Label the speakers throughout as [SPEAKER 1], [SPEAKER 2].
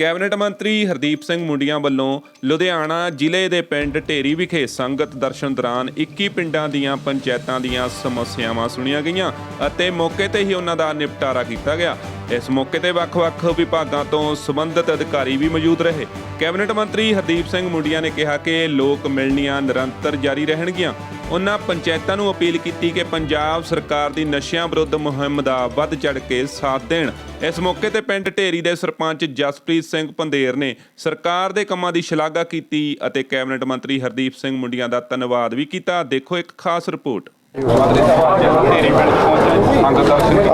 [SPEAKER 1] Cabinet ਮੰਤਰੀ ਹਰਦੀਪ ਸਿੰਘ ਮੁੰਡੀਆਂ ਵੱਲੋਂ ਲੁਧਿਆਣਾ ਜ਼ਿਲ੍ਹੇ ਦੇ ਪਿੰਡ ਢੇਰੀ ਵਿਖੇ ਸੰਗਤ ਦਰਸ਼ਨ ਦੌਰਾਨ 21 ਪਿੰਡਾਂ ਦੀਆਂ ਪੰਚਾਇਤਾਂ ਦੀਆਂ ਸਮੱਸਿਆਵਾਂ ਸੁਣੀਆਂ ਗਈਆਂ ਅਤੇ ਮੌਕੇ ਤੇ ਹੀ ਉਹਨਾਂ ਦਾ ਨਿਪਟਾਰਾ ਕੀਤਾ ਗਿਆ। ਇਸ ਮੌਕੇ ਤੇ ਵੱਖ-ਵੱਖ ਵਿਭਾਗਾਂ ਤੋਂ ਸੰਬੰਧਿਤ ਅਧਿਕਾਰੀ ਵੀ ਮੌਜੂਦ ਰਹੇ। ਕੈਬਨਿਟ ਮੰਤਰੀ ਹਰਦੀਪ ਸਿੰਘ ਮੁੰਡੀਆਂ ਨੇ ਕਿਹਾ ਕਿ ਲੋਕ ਮਿਲਣੀਆਂ ਨਿਰੰਤਰ ਜਾਰੀ ਰਹਿਣਗੀਆਂ। ਉਹਨਾਂ ਪੰਚਾਇਤਾਂ ਨੂੰ ਅਪੀਲ ਕੀਤੀ ਕਿ ਪੰਜਾਬ ਸਰਕਾਰ ਦੀ ਨਸ਼ਿਆਂ ਵਿਰੁੱਧ ਮੁਹਿੰਮ ਦਾ ਵੱਧ ਚੜ ਕੇ ਸਾਥ ਦੇਣ। ਇਸ ਮੌਕੇ ਤੇ ਪਿੰਡ ਢੇਰੀ ਦੇ ਸਰਪੰਚ ਜਸਪ੍ਰੀਤ ਸਿੰਘ ਪੰਦੇਰ ਨੇ ਸਰਕਾਰ ਦੇ ਕੰਮਾਂ ਦੀ ਸ਼ਲਾਘਾ ਕੀਤੀ ਅਤੇ ਕੈਬਨਿਟ ਮੰਤਰੀ ਹਰਦੀਪ ਸਿੰਘ ਮੁੰਡੀਆਂ ਦਾ ਧੰਨਵਾਦ ਵੀ ਕੀਤਾ। ਦੇਖੋ ਇੱਕ ਖਾਸ ਰਿਪੋਰਟ।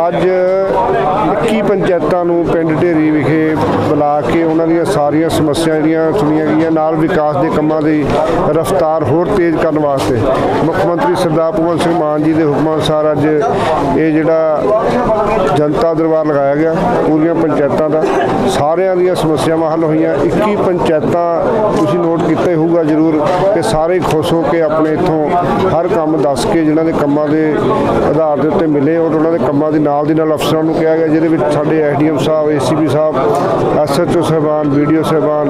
[SPEAKER 2] ਅੱਜ ਪੰਚਾਇਤਾਂ ਨੂੰ ਪਿੰਡ ਢੇਰੀ ਵਿਖੇ ਬੁਲਾ ਕੇ ਉਹਨਾਂ ਦੀਆਂ ਸਾਰੀਆਂ ਸਮੱਸਿਆ ਜਿਹੜੀਆਂ ਸੁਣੀਆਂ ਗਈਆਂ, ਨਾਲ ਵਿਕਾਸ ਦੇ ਕੰਮਾਂ ਦੀ ਰਫ਼ਤਾਰ ਹੋਰ ਤੇਜ਼ ਕਰਨ ਵਾਸਤੇ ਮੁੱਖ ਮੰਤਰੀ ਸਰਦਾਰ ਭਗਵੰਤ ਸਿੰਘ ਮਾਨ ਜੀ ਦੇ ਹੁਕਮਾਂ ਅਨੁਸਾਰ ਅੱਜ ਇਹ ਜਿਹੜਾ ਜਨਤਾ ਦਰਬਾਰ ਲਗਾਇਆ ਗਿਆ, ਪੂਰੀਆਂ ਪੰਚਾਇਤਾਂ ਦਾ। ਸਾਰਿਆਂ ਦੀਆਂ ਸਮੱਸਿਆਵਾਂ ਹੱਲ ਹੋਈਆਂ। 21 ਪੰਚਾਇਤਾਂ ਤੁਸੀਂ ਨੋਟ ਕੀਤਾ ਹੋਊਗਾ ਜ਼ਰੂਰ ਕਿ ਸਾਰੇ ਖੁਸ਼ ਹੋ ਕੇ ਆਪਣੇ ਇੱਥੋਂ ਹਰ ਕੰਮ ਦੱਸ ਕੇ ਜਿਨ੍ਹਾਂ ਦੇ ਕੰਮਾਂ ਦੇ ਆਧਾਰ ਦੇ ਉੱਤੇ ਮਿਲੇ ਔਰ ਉਹਨਾਂ ਦੇ ਕੰਮਾਂ ਦੇ ਨਾਲ ਦੀ ਨਾਲ ਅਫਸਰਾਂ ਨੂੰ ਕਿਹਾ ਗਿਆ, ਜਿਹਦੇ ਵਿੱਚ ਸਾਡੇ ਐਸਡੀਐਮ ਸਾਹਿਬ, ਏਸੀਪੀ ਸਾਹਿਬ, ਐਸਐਚਓ ਸਾਹਿਬਾਨ ਵੀਡੀਓ ਸਾਹਿਬਾਨ,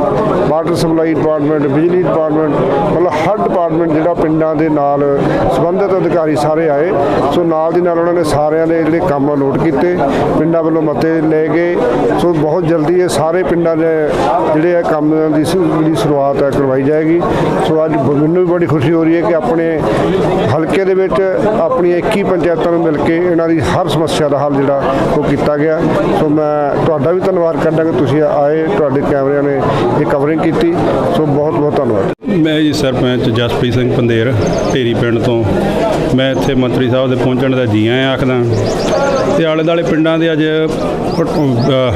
[SPEAKER 2] ਵਾਟਰ ਸਪਲਾਈ ਡਿਪਾਰਟਮੈਂਟ, ਬਿਜਲੀ ਡਿਪਾਰਟਮੈਂਟ, ਮਤਲਬ ਹਰ ਡਿਪਾਰਟਮੈਂਟ ਜਿਹੜਾ ਪਿੰਡਾਂ ਦੇ ਨਾਲ ਸੰਬੰਧਿਤ ਅਧਿਕਾਰੀ ਸਾਰੇ ਆਏ। ਸੋ ਨਾਲ ਦੀ ਨਾਲ ਉਹਨਾਂ ਨੇ ਸਾਰਿਆਂ ਦੇ ਜਿਹੜੇ ਕੰਮ ਨੋਟ ਕੀਤੇ, ਪਿੰਡਾਂ ਵੱਲੋਂ ਮਤੇ ਲਏ ਗਏ। ਸੋ ਬਹੁਤ ਜਲਦੀ ਇਹ ਸਾਰੇ ਪਿੰਡਾਂ ਦੇ ਜਿਹੜੇ ਇਹ ਕੰਮ ਦੀ ਸ਼ੁ- ਸ਼ੁਰੂਆਤ ਹੈ ਕਰਵਾਈ ਜਾਏਗੀ। ਸੋ ਅੱਜ ਮੈਨੂੰ ਵੀ ਬੜੀ ਖੁਸ਼ੀ ਹੋ ਰਹੀ ਹੈ ਕਿ ਆਪਣੇ ਹਲਕੇ ਦੇ ਵਿੱਚ ਆਪਣੀਆਂ 21 ਪੰਚਾਇਤਾਂ ਨੂੰ ਮਿਲ ਕੇ ਇਹਨਾਂ ਦੀ ਹਰ ਸਮੱਸਿਆ ਦਾ ਹੱਲ ਜਿਹੜਾ ਉਹ ਕੀਤਾ ਗਿਆ। ਸੋ ਮੈਂ ਤੁਹਾਡਾ ਵੀ ਧੰਨਵਾਦ ਕਰਦਾ ਕਿ ਤੁਸੀਂ ਆਏ, ਤੁਹਾਡੇ ਕੈਮਰਿਆਂ ਨੇ ਇਹ ਕਵਰਿੰਗ ਕੀਤੀ। ਸੋ ਬਹੁਤ ਬਹੁਤ ਧੰਨਵਾਦ।
[SPEAKER 3] ਮੈਂ ਜੀ ਸਰਪੰਚ ਜਸਪ੍ਰੀਤ ਸਿੰਘ ਪੰਦੇਰ, ਢੇਰੀ ਪਿੰਡ ਤੋਂ। ਮੈਂ ਇੱਥੇ ਮੰਤਰੀ ਸਾਹਿਬ ਦੇ ਪਹੁੰਚਣ ਦਾ ਜੀ ਆਇਆਂ ਆਖਦਾ। ਤੇ ਆਲੇ ਦਾਲੇ ਪਿੰਡਾਂ ਦੇ ਅੱਜ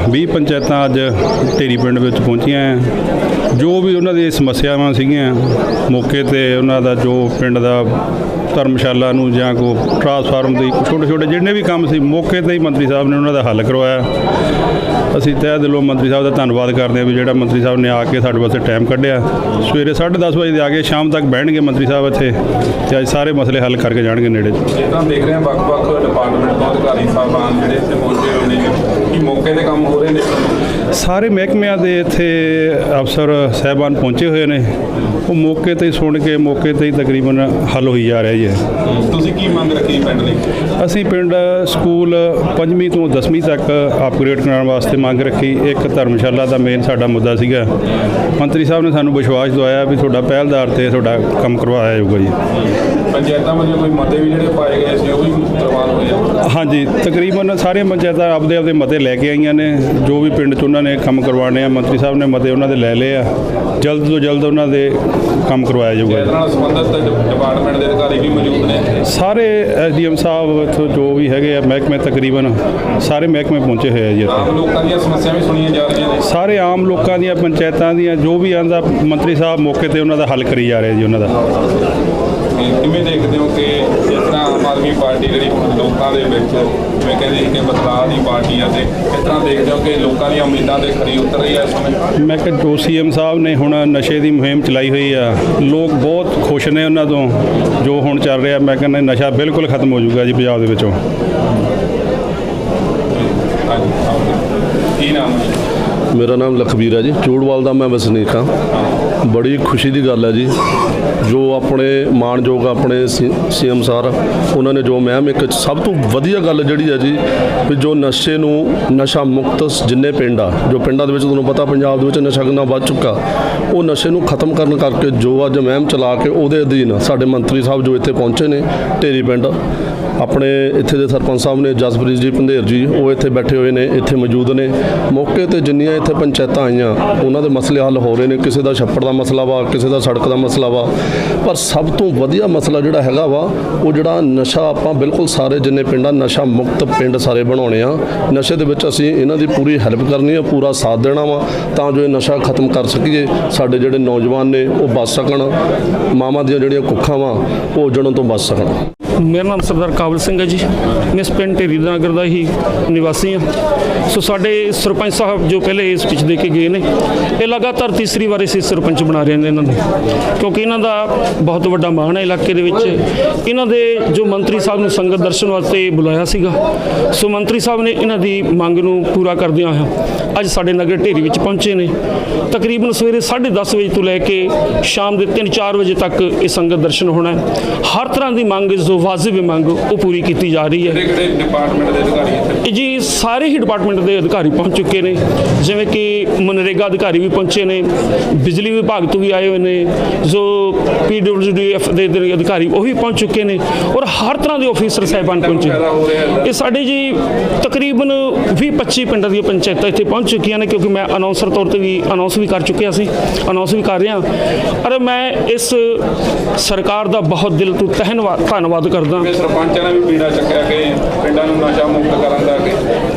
[SPEAKER 3] 20 ਪੰਚਾਇਤਾਂ ਅੱਜ ਢੇਰੀ ਪਿੰਡ ਵਿੱਚ ਪਹੁੰਚੀਆਂ ਆ। ਜੋ ਵੀ ਉਹਨਾਂ ਦੀਆਂ ਸਮੱਸਿਆਵਾਂ ਸੀਗੀਆਂ ਮੌਕੇ ਤੇ ਉਹਨਾਂ ਦਾ ਜੋ ਪਿੰਡ ਦਾ ਧਰਮਸ਼ਾਲਾ ਨੂੰ ਜਾਂ ਕੋ ਟਰਾਂਸਫਾਰਮ ਦੀ ਛੋਟੇ ਛੋਟੇ ਜਿੰਨੇ ਵੀ ਕੰਮ ਸੀ ਮੌਕੇ ਤੇ ਹੀ ਮੰਤਰੀ ਸਾਹਿਬ ਨੇ ਉਹਨਾਂ ਦਾ ਹੱਲ ਕਰਵਾਇਆ। ਅਸੀਂ ਤਹਿ ਦਿਲੋਂ ਮੰਤਰੀ ਸਾਹਿਬ ਦਾ ਧੰਨਵਾਦ ਕਰਦੇ ਹਾਂ ਵੀ ਜਿਹੜਾ ਮੰਤਰੀ ਸਾਹਿਬ ਨੇ ਆ ਕੇ ਸਾਡੇ ਵਾਸਤੇ ਟਾਈਮ ਕੱਢਿਆ। ਸਵੇਰੇ 10:30 ਵਜੇ ਦੇ ਆ ਕੇ ਸ਼ਾਮ ਤੱਕ ਬਹਿਣਗੇ ਮੰਤਰੀ ਸਾਹਿਬ ਇੱਥੇ ਤੇ ਅੱਜ ਸਾਰੇ ਮਸਲੇ ਹੱਲ ਕਰਕੇ ਜਾਣਗੇ ਨੇੜੇ।
[SPEAKER 1] ਜਿੱਦਾਂ ਦੇਖ ਰਹੇ ਹਾਂ ਵੱਖ-ਵੱਖ ਡਿਪਾਰਟਮੈਂਟ ਤੋਂ ਅਧਿਕਾਰੀ ਸਾਹਿਬਾਨ ਜਿਹੜੇ ਇੱਥੇ ਪਹੁੰਚੇ ਹੋਏ ਨੇ ਕਿ ਮੌਕੇ ਤੇ ਕੰਮ ਹੋ ਰਹੇ ਨੇ।
[SPEAKER 3] ਸਾਰੇ ਮਹਿਕਮਿਆਂ ਦੇ ਇੱਥੇ ਅਫਸਰ ਸਾਹਿਬਾਨ ਪਹੁੰਚੇ ਹੋਏ ਨੇ। ਉਹ ਮੌਕੇ ਤੇ ਹੀ ਸੁਣ ਕੇ ਮੌਕੇ ਤੇ ਹੀ ਤਕਰੀਬਨ ਹੱਲ ਹੋਈ ਜਾ ਰਿਹਾ ਜੀ ਇਹ।
[SPEAKER 1] ਤੁਸੀਂ ਕੀ ਮੰਗ ਰੱਖੀ ਪਿੰਡ ਲਈ?
[SPEAKER 3] ਅਸੀਂ ਪਿੰਡ ਸਕੂਲ 5ਵੀਂ ਤੋਂ 10ਵੀਂ ਤੱਕ ਅਪਗ੍ਰੇਡ ਕਰਾਉਣ ਵਾਸਤੇ ਮੰਗ ਰੱਖੀ। ਇੱਕ ਧਰਮਸ਼ਾਲਾ ਦਾ ਮੇਨ ਸਾਡਾ ਮੁੱਦਾ ਸੀਗਾ। ਮੰਤਰੀ ਸਾਹਿਬ ਨੇ ਸਾਨੂੰ ਵਿਸ਼ਵਾਸ ਦਵਾਇਆ ਵੀ ਤੁਹਾਡਾ ਪਹਿਲਦਾਰ ਤੇ ਤੁਹਾਡਾ ਕੰਮ ਕਰਵਾਇਆ ਜਾਊਗਾ ਜੀ।
[SPEAKER 1] ਪੰਚਾਇਤਾਂ ਵੱਲੋਂ ਕੋਈ ਮਤੇ ਵੀ ਜਿਹੜੇ ਪਾਏ ਗਏ ਸੀ ਉਹ ਵੀ ਪ੍ਰਵਾਨ ਹੋਏ ਆ?
[SPEAKER 3] ਹਾਂਜੀ ਤਕਰੀਬਨ ਸਾਰੀਆਂ ਪੰਚਾਇਤਾਂ ਆਪਦੇ ਆਪਦੇ ਮਤੇ ਲੈ ਕੇ ਆਈਆਂ ਨੇ। ਜੋ ਵੀ ਪਿੰਡ 'ਚ ਉਹਨਾਂ ਨੇ ਕੰਮ ਕਰਵਾਉਣੇ ਆ ਮੰਤਰੀ ਸਾਹਿਬ ਨੇ ਮਤੇ ਉਹਨਾਂ ਦੇ ਲੈ ਲਏ ਆ। ਜਲਦ ਤੋਂ ਜਲਦ ਉਹਨਾਂ ਦੇ ਕੰਮ ਕਰਵਾਇਆ ਜਾਊਗਾ
[SPEAKER 1] ਇਹਦੇ। ਨਾਲ ਸੰਬੰਧਿਤ ਡਿਪਾਰਟਮੈਂਟ ਦੇ ਅਧਿਕਾਰੀ ਵੀ ਮੌਜੂਦ ਨੇ।
[SPEAKER 3] ਸਾਰੇ ਐਸਡੀਐਮ ਸਾਹਿਬ ਇੱਥੋਂ ਜੋ ਵੀ ਹੈਗੇ ਆ ਮਹਿਕਮੇ ਤਕਰੀਬਨ ਸਾਰੇ ਮਹਿਕਮੇ ਪਹੁੰਚੇ ਹੋਏ ਆ ਜੀ ਇੱਥੇ।
[SPEAKER 1] ਲੋਕਾਂ ਦੀਆਂ ਸਮੱਸਿਆਵਾਂ ਵੀ ਸੁਣੀਆਂ ਜਾ ਰਹੀਆਂ ਨੇ।
[SPEAKER 3] ਸਾਰੇ ਆਮ ਲੋਕਾਂ ਦੀਆਂ ਪੰਚਾਇਤਾਂ ਦੀਆਂ ਜੋ ਵੀ ਆਂਦਾ ਮੰਤਰੀ ਸਾਹਿਬ ਮੌਕੇ ਤੇ ਉਹਨਾਂ ਦਾ ਹੱਲ ਕਰੀ ਜਾ ਰਹੇ ਜੀ ਉਹਨਾਂ ਦਾ।
[SPEAKER 1] ਕਿਵੇਂ ਦੇਖਦੇ ਹੋ ਕਿ ਜਿਸ ਤਰ੍ਹਾਂ ਆਮ ਆਦਮੀ ਪਾਰਟੀ ਜਿਹੜੀ ਹੁਣ ਲੋਕਾਂ ਦੇ ਵਿੱਚ ਜਿਵੇਂ ਕਹਿੰਦੇ ਕਿ ਬਦਲਾਅ ਦੀ ਪਾਰਟੀ ਆ ਤੇ ਇਸ ਤਰ੍ਹਾਂ ਦੇਖਦੇ ਹੋ ਕਿ ਲੋਕਾਂ ਦੀਆਂ ਉਮੀਦਾਂ ਤੇ ਖਰੀ ਉਤਰ ਰਹੀ ਹੈ ਇਸ ਸਮੇਂ?
[SPEAKER 3] ਮੈਂ ਕਿਹਾ ਜੋ ਸੀਐਮ ਸਾਹਿਬ ਨੇ ਹੁਣ ਨਸ਼ੇ ਦੀ ਮੁਹਿੰਮ ਚਲਾਈ ਹੋਈ ਆ ਲੋਕ ਬਹੁਤ ਖੁਸ਼ ਨੇ ਉਹਨਾਂ ਤੋਂ ਜੋ ਹੁਣ ਚੱਲ ਰਿਹਾ ਮੈਂ ਕਹਿੰਦਾ ਨਸ਼ਾ ਬਿਲਕੁਲ ਖਤਮ ਹੋ ਜਾਊਗਾ ਜੀ ਪੰਜਾਬ ਦੇ ਵਿੱਚੋਂ।
[SPEAKER 1] ਕੀ ਨਾਮ ਹੈ?
[SPEAKER 4] ਮੇਰਾ ਨਾਮ ਲਖਬੀਰ ਹੈ ਜੀ। ਚੂੜਵਾਲ ਦਾ ਮੈਂ ਵਸਨੀਕ ਹਾਂ। ਬੜੀ ਖੁਸ਼ੀ ਦੀ ਗੱਲ ਹੈ ਜੀ। ਜੋ ਆਪਣੇ ਮਾਣਯੋਗ ਆਪਣੇ ਸੀਐਮ ਸਰ, ਉਹਨਾਂ ਨੇ ਜੋ ਮਹਿਮ ਇੱਕ ਸਭ ਤੋਂ ਵਧੀਆ ਗੱਲ ਜਿਹੜੀ ਹੈ ਜੀ, ਵੀ ਜੋ ਨਸ਼ੇ ਨੂੰ, ਨਸ਼ਾ ਮੁਕਤ ਜਿੰਨੇ ਪਿੰਡ ਆ, ਜੋ ਪਿੰਡਾਂ ਦੇ ਵਿੱਚ ਤੁਹਾਨੂੰ ਪਤਾ ਪੰਜਾਬ ਦੇ ਵਿੱਚ ਨਸ਼ਾ ਕਿੰਨਾ ਵੱਧ ਚੁੱਕਾ, ਉਹ ਨਸ਼ੇ ਨੂੰ ਖਤਮ ਕਰਨ ਕਰਕੇ ਜੋ ਅੱਜ ਮਹਿਮ ਚਲਾ ਕੇ ਉਹਦੇ ਅਧੀਨ ਸਾਡੇ ਮੰਤਰੀ ਸਾਹਿਬ ਜੋ ਇੱਥੇ ਪਹੁੰਚੇ ਨੇ, ਢੇਰੀ ਪਿੰਡ ਆਪਣੇ ਇੱਥੇ ਦੇ ਸਰਪੰਚ ਸਾਹਿਬ ਨੇ ਜਸਪ੍ਰੀਤ ਜੀ ਪੰਧੇਰ ਜੀ, ਉਹ ਇੱਥੇ ਬੈਠੇ ਹੋਏ ਨੇ, ਇੱਥੇ ਮੌਜੂਦ ਨੇ। ਮੌਕੇ ਤੇ ਜਿੰਨੀਆਂ ਇੱਥੇ ਪੰਚਾਇਤਾਂ ਆਈਆਂ, ਉਹਨਾਂ ਦੇ ਮਸਲੇ ਹੱਲ ਹੋ ਰਹੇ ਨੇ। ਕਿਸੇ ਦਾ ਛੱਪੜ ਦਾ ਮਸਲਾ ਵਾ, ਕਿਸੇ ਦਾ ਸੜਕ ਦਾ ਮਸਲਾ ਵਾ। ਪਰ ਸਭ ਤੋਂ ਵਧੀਆ ਮਸਲਾ ਜਿਹੜਾ ਹੈਗਾ ਵਾ, ਉਹ ਜਿਹੜਾ ਨਸ਼ਾ ਆਪਾਂ ਬਿਲਕੁਲ ਸਾਰੇ ਜਿੰਨੇ ਪਿੰਡਾਂ ਨਸ਼ਾ ਮੁਕਤ ਪਿੰਡ ਸਾਰੇ ਬਣਾਉਣੇ ਆ। ਨਸ਼ੇ ਦੇ ਵਿੱਚ ਅਸੀਂ ਇਹਨਾਂ ਦੀ ਪੂਰੀ ਹੈਲਪ ਕਰਨੀ ਆ, ਪੂਰਾ ਸਾਥ ਦੇਣਾ ਵਾ, ਤਾਂ ਜੋ ਇਹ ਨਸ਼ਾ ਖਤਮ ਕਰ ਸਕੀਏ। ਸਾਡੇ ਜਿਹੜੇ ਨੌਜਵਾਨ ਨੇ, ਉਹ ਬਚ ਸਕਣ। ਮਾਵਾਂ ਦੀਆਂ ਜਿਹੜੀਆਂ ਕੁੱਖਾਂ ਵਾ, ਉਹ ਜੜੋਂ ਤੋਂ ਬਚ ਸਕਣ।
[SPEAKER 5] ਮੇਰਾ ਨਾਮ ਸਰਦਾਰ ਕਾਬਲ ਸਿੰਘ ਹੈ ਜੀ। ਮੈਂ ਇਸ ਪਿੰਡ ਢੇਰੀ ਨਗਰ ਦਾ ਹੀ ਨਿਵਾਸੀ ਹਾਂ। ਸੋ ਸਾਡੇ ਸਰਪੰਚ ਸਾਹਿਬ ਜੋ ਪਹਿਲੇ ਇਸ ਪਿਛ ਦੇ ਕੇ ਗਏ ਨੇ, ਇਹ ਲਗਾਤਾਰ ਤੀਸਰੀ ਵਾਰ ਇਸ ਸਰਪੰਚ ਬਣਾ ਰਹੇ ਨੇ ਇਹਨਾਂ ਨੂੰ ਕਿਉਂਕਿ ਇਹਨਾਂ ਦਾ ਬਹੁਤ ਵੱਡਾ ਮਾਣ ਹੈ ਇਲਾਕੇ ਦੇ ਵਿੱਚ। ਇਹਨਾਂ ਦੇ ਜੋ ਮੰਤਰੀ ਸਾਹਿਬ ਨੂੰ ਸੰਗਤ ਦਰਸ਼ਨ ਵਾਸਤੇ ਬੁਲਾਇਆ ਸੀਗਾ, ਸੋ ਮੰਤਰੀ ਸਾਹਿਬ ਨੇ ਇਹਨਾਂ ਦੀ ਮੰਗ ਨੂੰ ਪੂਰਾ ਕਰਦਿਆਂ ਹੋਇਆ ਅੱਜ ਸਾਡੇ ਨਗਰ ਢੇਰੀ ਵਿੱਚ ਪਹੁੰਚੇ ਨੇ। ਤਕਰੀਬਨ ਸਵੇਰੇ 10:30 ਵਜੇ ਤੋਂ ਲੈ ਕੇ ਸ਼ਾਮ ਦੇ 3-4 ਵਜੇ ਤੱਕ ਇਹ ਸੰਗਤ ਦਰਸ਼ਨ ਹੋਣਾ ਹੈ। ਹਰ ਤਰ੍ਹਾਂ ਦੀ ਮੰਗ ਜੋ ਵਾਜਿਬ ਮੰਗ ਉਹ ਪੂਰੀ ਕੀਤੀ ਜਾ ਰਹੀ ਹੈ।
[SPEAKER 1] ਕਿਹੜੇ ਡਿਪਾਰਟਮੈਂਟ ਦੇ ਅਧਿਕਾਰੀ ਇੱਥੇ?
[SPEAKER 5] ਇਹ ਜੀ ਸਾਰੇ ਹੀ ਡਿਪਾਰਟਮੈਂਟ ਦੇ ਅਧਿਕਾਰੀ ਪਹੁੰਚ ਚੁੱਕੇ ਨੇ ਜਿਵੇਂ ਕਿ ਮਨਰੇਗਾ ਅਧਿਕਾਰੀ ਵੀ ਪਹੁੰਚੇ ਨੇ ਬਿਜਲੀ ਵਿਭਾਗ ਤੋਂ ਵੀ ਆਏ ਹੋਏ ਨੇ ਜੋ ਪੀਡਬਲਯੂਡੀਐਫ ਦੇ ਦੇ ਅਧਿਕਾਰੀ ਉਹ ਵੀ ਪਹੁੰਚ ਚੁੱਕੇ ਨੇ ਔਰ ਹਰ ਤਰ੍ਹਾਂ ਦੇ ਆਫੀਸਰ ਸਾਹਿਬਾਨ ਪਹੁੰਚੇ। ਇਹ ਸਾਡੇ ਜੀ ਤਕਰੀਬਨ 20-25 ਪਿੰਡਾਂ ਦੀਆਂ ਪੰਚਾਇਤਾਂ ਇੱਥੇ ਪਹੁੰਚ ਚੁੱਕੀਆਂ ਨੇ ਕਿਉਂਕਿ ਮੈਂ ਅਨਾਉਂਸਰ ਤੌਰ ਤੇ ਵੀ ਅਨਾਉਂਸ ਵੀ ਕਰ ਚੁੱਕਿਆ ਸੀ ਅਨਾਉਂਸ ਵੀ ਕਰ ਰਿਹਾ। ਅਰੇ ਮੈਂ ਇਸ ਸਰਕਾਰ ਦਾ ਬਹੁਤ ਦਿਲ ਤੋਂ ਧੰਨਵਾਦ ਕਰਦਾ।
[SPEAKER 1] ਕਿ ਸਰਪੰਚਾਂ ਨੇ ਵੀ ਪੀੜਾ ਚੱਕਿਆ ਕਿ ਪਿੰਡਾਂ ਨੂੰ ਨਸ਼ਾ ਮੁਕਤ ਕਰਨ ਦਾ ਕਿ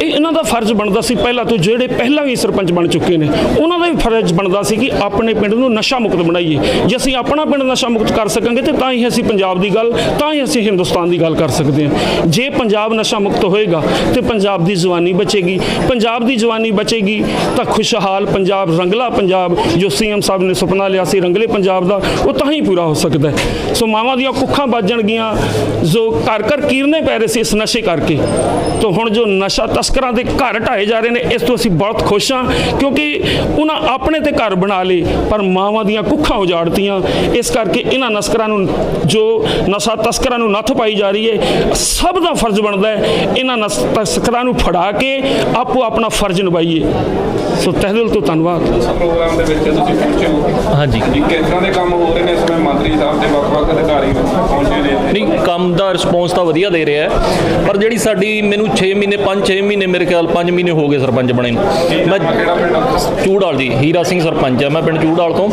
[SPEAKER 5] ਇਹ ਇਹਨਾਂ ਦਾ ਫਰਜ਼ ਬਣਦਾ ਸੀ ਪਹਿਲਾਂ ਤੋਂ ਜਿਹੜੇ ਪਹਿਲਾਂ ਵੀ ਸਰਪੰਚ ਬਣ ਚੁੱਕੇ ਨੇ। ਉਹਨਾਂ ਦਾ ਵੀ ਫਰਜ਼ ਬਣਦਾ ਸੀ ਕਿ ਆਪਣੇ ਪਿੰਡ ਨੂੰ ਨਸ਼ਾ ਮੁਕਤ ਬਣਾਈਏ। ਜੇ ਅਸੀਂ ਆਪਣਾ ਪਿੰਡ ਨਸ਼ਾ ਮੁਕਤ ਕਰ ਸਕਾਂਗੇ ਤੇ ਤਾਂ ਹੀ ਅਸੀਂ ਪੰਜਾਬ ਦੀ ਗੱਲ ਤਾਂ ਹੀ ਅਸੀਂ ਹਿੰਦੁਸਤਾਨ ਦੀ ਗੱਲ ਕਰ ਸਕਦੇ ਹਾਂ। ਜੇ ਪੰਜਾਬ ਨਸ਼ਾ ਮੁਕਤ ਹੋਏਗਾ ਤੇ ਪੰਜਾਬ ਦੀ ਜਵਾਨੀ ਬਚੇਗੀ। ਪੰਜਾਬ ਦੀ ਜਵਾਨੀ ਬਚੇਗੀ ਤਾਂ ਖੁਸ਼ਹਾਲ ਪੰਜਾਬ ਰੰਗਲਾ ਪੰਜਾਬ ਜੋ ਸੀਐਮ ਸਾਹਿਬ ਨੇ ਸੁਪਨਾ ਲਿਆ ਸੀ ਰੰਗਲੇ ਪੰਜਾਬ ਦਾ ਉਹ ਤਾਂ ਹੀ ਪੂਰਾ ਹੋ ਸਕਦਾ ਹੈ। ਸੋ ਮਾਵਾਂ ਦੀਆਂ ਕੁੱਖਾਂ ਵੱਜਣਗੀਆਂ ਜੋ ਘਰ ਘਰ ਕੀਰਨੇ ਪੈ ਰਹੇ ਸੀ ਇਸ ਨਸ਼ੇ ਕਰਕੇ ਤੋਂ ਹੁਣ ਜੋ ਨਸ਼ਾ ਤਸਕਰਾਂ ਦੇ ਘਰ ਢਾਏ ਜਾ ਰਹੇ ਨੇ ਇਸ ਤੋਂ ਅਸੀਂ ਬਹੁਤ ਖੁਸ਼ ਹਾਂ ਕਿਉਂਕਿ ਉਹਨਾਂ ਆਪਣੇ ਤੇ ਘਰ ਬਣਾ ਲਏ ਪਰ ਮਾਵਾਂ ਦੀਆਂ ਕੁੱਖਾਂ ਉਜਾੜਤੀਆਂ ਇਸ ਕਰਕੇ ਇਹਨਾਂ ਨਸਕਰਾਂ ਨੂੰ ਜੋ ਨਸ਼ਾ ਤਸਕਰਾਂ ਨੂੰ ਨੱਥ ਪਾਈ ਜਾ ਰਹੀ ਹੈ ਸਭ ਦਾ ਫਰਜ਼ ਬਣਦਾ ਹੈ ਇਹਨਾਂ ਨਸ ਤਸਕਰਾਂ ਨੂੰ ਫੜਾ ਕੇ ਆਪੋ ਆਪਣਾ ਫਰਜ਼ ਨਿਭਾਈਏ। ਸੋ ਤਹਿ ਦਿਲ ਤੋਂ ਧੰਨਵਾਦ।
[SPEAKER 1] ਪ੍ਰੋਗਰਾਮ ਦੇ ਵਿੱਚ ਤੁਸੀਂ ਪਹੁੰਚੇ ਹੋ।
[SPEAKER 6] ਹਾਂਜੀ।
[SPEAKER 1] ਕਿਸ ਤਰ੍ਹਾਂ ਦੇ ਕੰਮ ਹੋ ਰਹੇ ਨੇ ਇਸ ਸਮੇਂ ਮੰਤਰੀ ਸਾਹਿਬ ਤੇ ਵੱਖ-ਵੱਖ ਅਧਿਕਾਰੀ ਪਹੁੰਚੇ ਨੇ?
[SPEAKER 6] ਨਹੀਂ ਕੰਮ ਦਾ ਰਿਸਪੌਂਸ ਤਾਂ ਵਧੀਆ ਦੇ ਰਿਹਾ ਹੈ, ਪਰ ਜਿਹੜੀ ਸਾਡੀ ਮੈਨੂੰ 6 ਮਹੀਨੇ 5-6 ਮਹੀਨੇ ਮੇਰੇ ਖਿਆਲ 5 ਮਹੀਨੇ ਹੋ ਗਏ ਸਰਪੰਚ ਬਣੇ ਨੂੰ। ਮੈਂ
[SPEAKER 1] ਕਿਹੜਾ ਪਿੰਡ
[SPEAKER 6] ਚੂੜਾਲ ਜੀ ਹੀਰਾ ਸਿੰਘ ਸਰਪੰਚ ਹੈ, ਮੈਂ ਪਿੰਡ ਚੂੜਾਲ ਤੋਂ।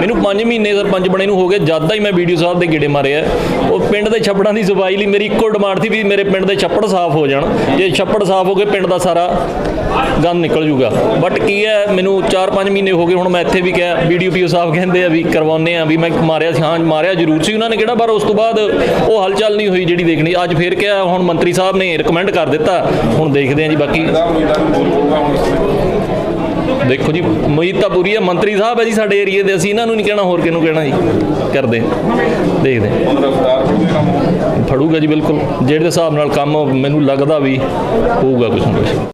[SPEAKER 6] ਮੈਨੂੰ 5 ਮਹੀਨੇ ਸਰਪੰਚ ਬਣੇ ਨੂੰ ਹੋ ਗਏ, ਜਦ ਦਾ ਹੀ ਮੈਂ ਵੀਡੀਓ ਸਾਹਿਬ ਦੇ ਗੇੜੇ ਮਾਰੇ ਆ ਉਹ ਪਿੰਡ ਦੇ ਛੱਪੜਾਂ ਦੀ ਸਫ਼ਾਈ ਲਈ ਮੇਰੀ ਇੱਕੋ ਡਿਮਾਂਡ ਸੀ ਵੀ ਮੇਰੇ ਪਿੰਡ ਦੇ ਛੱਪੜ ਸਾਫ਼ ਹੋ ਜਾਣ। ਜੇ ਛੱਪੜ ਸਾਫ਼ ਹੋ ਗਏ, ਪਿੰਡ ਦਾ ਸਾਰਾ ਗੰਦ ਨਿਕਲ ਜੂਗਾ। ਬਟ ਕੀ ਹੈ, ਮੈਨੂੰ 4-5 ਮਹੀਨੇ ਹੋ ਗਏ, ਹੁਣ ਮੈਂ ਇੱਥੇ ਵੀ ਕਿਹਾ, ਵੀਡੀਓ ਪੀਓ ਸਾਹਿਬ ਕਹਿੰਦੇ ਆ ਵੀ ਕਰਵਾਉਂਦੇ ਆ, ਵੀ ਮੈਂ ਮਾਰਿਆ ਸੀ, ਹਾਂ, ਮਾਰਿਆ ਜ਼ਰੂਰ ਸੀ ਉਹਨਾਂ ਨੇ ਕਿਹੜਾ, ਪਰ ਉਸ ਤੋਂ ਬਾਅਦ ਉਹ ਹਲਚਲ ਨਹੀਂ ਹੋਈ ਜਿਹੜੀ ਦੇਖਣੀ। ਅੱਜ ਫੇਰ ਕਿਹਾ, ਹੁਣ ਮੰਤਰੀ ਸਾਹਿਬ ਨੇ ਰਿਕਮੈਂਡ ਕਰ ਦਿੱਤਾ। ਹੁਣ ਦੇਖਦੇ ਆ ਜੀ ਬਾਕੀ। ਦੇਖੋ ਜੀ, ਉਮੀਦ ਤਾਂ ਪੂਰੀ ਹੈ। ਮੰਤਰੀ ਸਾਹਿਬ ਹੈ ਜੀ ਸਾਡੇ ਏਰੀਏ ਦੇ। ਅਸੀਂ ਇਹਨਾਂ ਨੂੰ ਨਹੀਂ ਕਹਿਣਾ, ਹੋਰ ਕਿਹਨੂੰ ਕਹਿਣਾ ਜੀ? ਕਰਦੇ ਦੇਖਦੇ ਫੜੂਗਾ ਜੀ ਬਿਲਕੁਲ। ਜਿਹੜੇ ਹਿਸਾਬ ਨਾਲ ਕੰਮ ਮੈਨੂੰ ਲੱਗਦਾ ਵੀ ਹੋਊਗਾ ਕੁਝ ਨਾ ਕੁਝ